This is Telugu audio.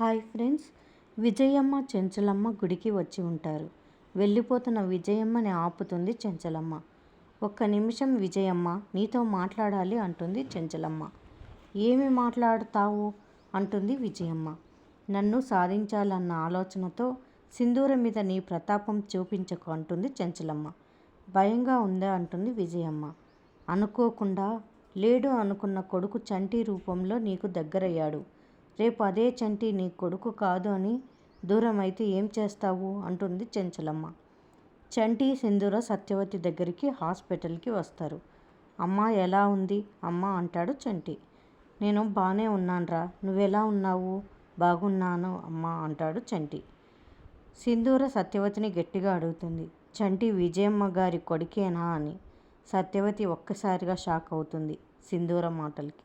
Hi friends. విజయమ్మ చెంచలమ్మ గుడికి వచ్చి ఉంటారు. వెళ్ళిపోతున్న విజయమ్మని ఆపుతుంది చెంచలమ్మ. ఒక్క నిమిషం విజయమ్మ నీతో మాట్లాడాలి అంటుంది చెంచలమ్మ. ఏమి మాట్లాడతావు? అంటుంది విజయమ్మ. నన్ను సాధించాలన్న ఆలోచనతో సింధూరం మీద నీ ప్రతాపం చూపించకు అంటుంది చెంచలమ్మ. భయంగా ఉందా? అంటుంది విజయమ్మ. అనుకోకుండా లేడు అనుకున్న కొడుకు చంటి రూపంలో నీకు దగ్గరయ్యాడు. రేపు అదే చంటి నీ కొడుకు కాదు అని దూరం అయితే ఏం చేస్తావు? అంటుంది చెంచలమ్మ. చంటి సింధూర సత్యవతి దగ్గరికి హాస్పిటల్కి వస్తారు. అమ్మ ఎలా ఉంది? అమ్మ అంటాడు చంటి. నేను బాగానే ఉన్నాన్రా. నువ్వెలా ఉన్నావు? బాగున్నాను అమ్మ అంటాడు చంటి. సింధూర సత్యవతిని గట్టిగా అడుగుతుంది. చంటి విజయమ్మ గారి కొడుకేనా అని. సత్యవతి ఒక్కసారిగా షాక్ అవుతుంది సింధూర మాటలకి.